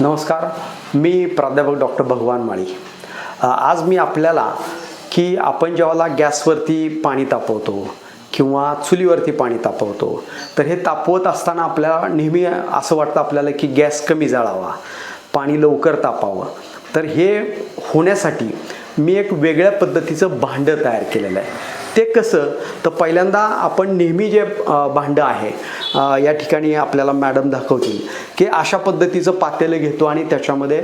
नमस्कार मी प्राध्यापक डॉक्टर भगवान माळी. आज मी आपल्याला की आपण जेव्हा गॅसवरती पाणी तापवतो किंवा चुलीवरती पाणी तापवतो तर हे तापवत असताना आपल्याला नेहमी असं वाटतं आपल्याला की गॅस कमी जाळावा पाणी लवकर तापावं. तर हे होण्यासाठी मी एक वेगळ्या पद्धतीचं भांडं तयार केलेलं आहे. ते कसं? तर पहिल्यांदा आपण नेहमी जे भांडं आहे या ठिकाणी आपल्याला मॅडम दाखवतील की अशा पद्धतीचं पातेलं घेतो आणि त्याच्यामध्ये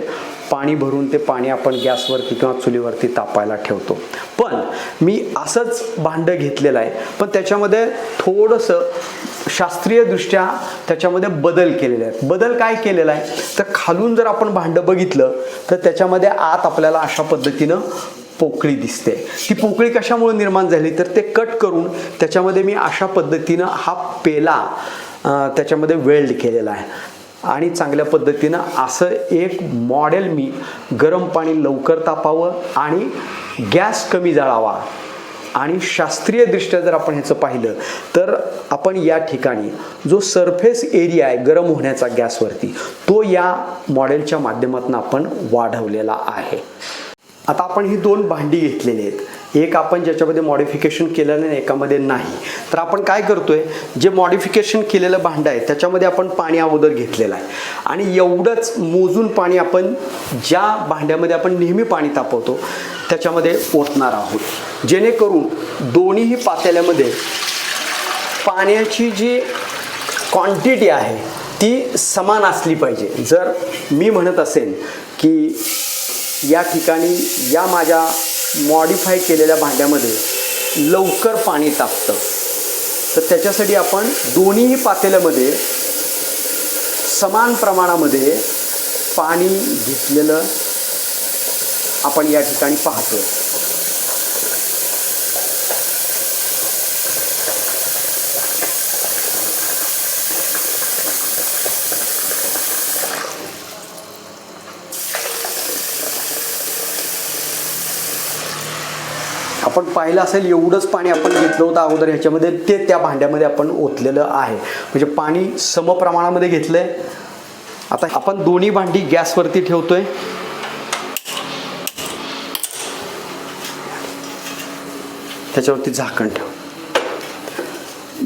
पाणी भरून ते पाणी आपण गॅसवरती किंवा चुलीवरती तापायला ठेवतो. पण मी असंच भांडं घेतलेलं आहे पण त्याच्यामध्ये थोडंसं शास्त्रीयदृष्ट्या त्याच्यामध्ये बदल केलेले आहेत. बदल काय केलेला आहे? तर खालून जर आपण भांडं बघितलं तर त्याच्यामध्ये आत आपल्याला अशा पद्धतीनं पोकळी दिसते. ती पोकळी कशामुळे निर्माण झाली? तर ते कट करून त्याच्यामध्ये मी अशा पद्धतीनं हा पेला त्याच्यामध्ये वेल्ड केलेला आहे. आणि चांगल्या पद्धतीनं असं एक मॉडेल मी गरम पाणी लवकर तापावं आणि गॅस कमी जाळावा. आणि शास्त्रीयदृष्ट्या जर आपण ह्याचं पाहिलं तर आपण या ठिकाणी जो सरफेस एरिया आहे गरम होण्याचा गॅसवरती तो या मॉडेलच्या माध्यमातून आपण वाढवलेला आहे. आता आपण ही दोन भांडी घेतलेली आहेत. एक आपण ज्याच्यामध्ये मॉडिफिकेशन केलेलं नाही एकामध्ये नाही. तर आपण काय करतोय जे मॉडिफिकेशन केलेलं भांडं आहे त्याच्यामध्ये आपण पाणी अगोदर घेतलेलं आहे. आणि एवढंच मोजून पाणी आपण ज्या भांड्यामध्ये आपण नेहमी पाणी तापवतो त्याच्यामध्ये ओतणार आहोत. जेणेकरून दोन्हीही पातेल्यामध्ये पाण्याची जी क्वांटिटी आहे ती समान असली पाहिजे. जर मी म्हणत असेन की या ठिकाणी या माझ्या मॉडिफाय केलेल्या भांड्यामध्ये लवकर पाणी तापतं. तर त्याच्यासाठी आपण दोन्हीही पातेल्यामध्ये समान प्रमाणामध्ये पाणी घेतलेलं आपण या ठिकाणी पाहतो आपण पाहिलं असेल एवढंच पाणी आपण घेतलं होतं अगोदर ह्याच्यामध्ये ते त्या भांड्यामध्ये आपण ओतलेलं आहे. म्हणजे पाणी समप्रमाणामध्ये आहे आता आपण दोन्ही भांडी गॅसवरती ठेवतोय. त्याच्यावरती झाकण ठेव.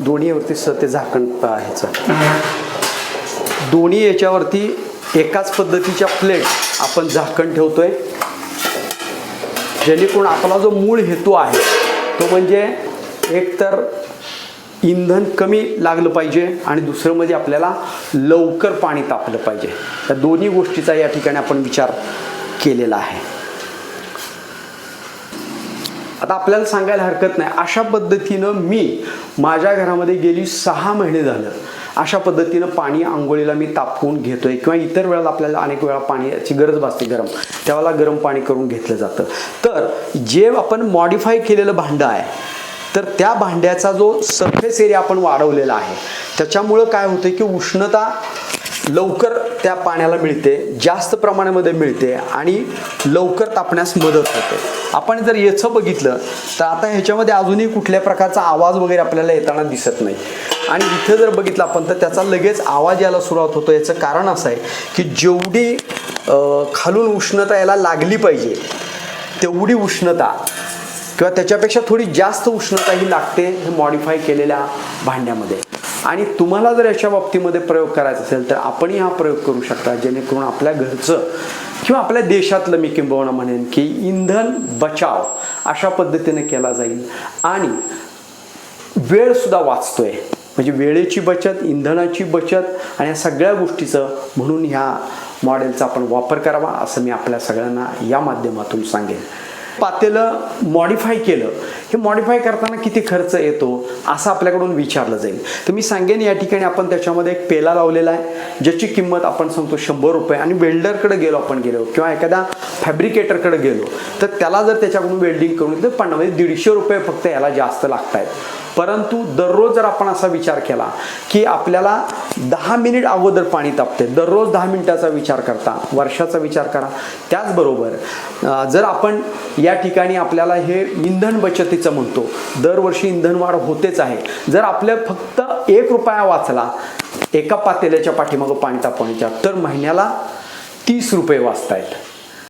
दोन्हीवरती स ते झाकण ह्याचं दोन्ही याच्यावरती एकाच पद्धतीच्या प्लेट आपण झाकण ठेवतोय. जेणेकरून आपला जो मूळ हेतू आहे तो म्हणजे एकतर इंधन कमी लागलं पाहिजे आणि दुसरं म्हणजे आपल्याला लवकर पाणी तापलं पाहिजे. या दोन्ही गोष्टीचा या ठिकाणी आपण विचार केलेला आहे. आता आपल्याला सांगायला हरकत नाही. अशा पद्धतीनं मी माझ्या घरामध्ये गेली सहा महिने झालं. अशा पद्धतीनं पाणी आंघोळीला मी तापवून घेतोय किंवा इतर वेळेला आपल्याला अनेक वेळा पाण्याची गरज भासते गरम. त्यावेळेला गरम पाणी करून घेतलं जातं. तर जे आपण मॉडिफाय केलेलं भांडं आहे तर त्या भांड्याचा जो सरफेस एरिया आपण वाढवलेला आहे त्याच्यामुळं काय होतं की उष्णता लवकर त्या पाण्याला मिळते जास्त प्रमाणामध्ये मिळते आणि लवकर तापण्यास मदत होते. आपण जर याचं बघितलं तर आता ह्याच्यामध्ये अजूनही कुठल्या प्रकारचा आवाज वगैरे आपल्याला येताना दिसत नाही. आणि इथं जर बघितलं आपण तर त्याचा लगेच आवाज यायला सुरुवात होतो. याचं कारण असं आहे की जेवढी खालून उष्णता याला लागली पाहिजे तेवढी उष्णता किंवा त्याच्यापेक्षा थोडी जास्त उष्णता ही लागते हे मॉडिफाय केलेल्या भांड्यामध्ये. आणि तुम्हाला जर याच्या बाबतीमध्ये प्रयोग करायचा असेल तर आपणही हा प्रयोग करू शकता जेणेकरून आपल्या घरचं किंवा आपल्या देशातलं मी किंबहुना म्हणेन की इंधन बचाव अशा पद्धतीने केला जाईल. आणि वेळसुद्धा वाचतोय. म्हणजे वेळेची बचत इंधनाची बचत आणि या सगळ्या गोष्टीचं म्हणून ह्या मॉडेलचा आपण वापर करावा असं मी आपल्या सगळ्यांना या माध्यमातून सांगेन. पातेलं मॉडिफाय केलं हे मॉडिफाय करताना किती खर्च येतो असं आपल्याकडून विचारलं जाईल. तर मी सांगेन या ठिकाणी आपण त्याच्यामध्ये एक पेला लावलेला आहे ज्याची किंमत आपण सांगतो शंभर रुपये आणि वेल्डरकडे गेलो आपण गेलो किंवा एखाद्या फॅब्रिकेटरकडे गेलो तर त्याला जर त्याच्याकडून वेल्डिंग करून तर पण म्हणजे दीडशे रुपये फक्त याला जास्त लागत आहेत परंतु दररोज जर आपण असा विचार केला की आपल्याला दहा मिनिट अगोदर पाणी तापते दररोज दहा मिनिटाचा विचार करता वर्षाचा विचार करा. त्याचबरोबर जर आपण या ठिकाणी आपल्याला हे इंधन बचतीचं म्हणतो दरवर्षी इंधन वाढ होतेच आहे. जर आपल्या फक्त एक रुपया वाचला एका पातेल्याच्या पाठीमागं पाणी तापवण्याच्या तर महिन्याला तीस रुपये वाचतायत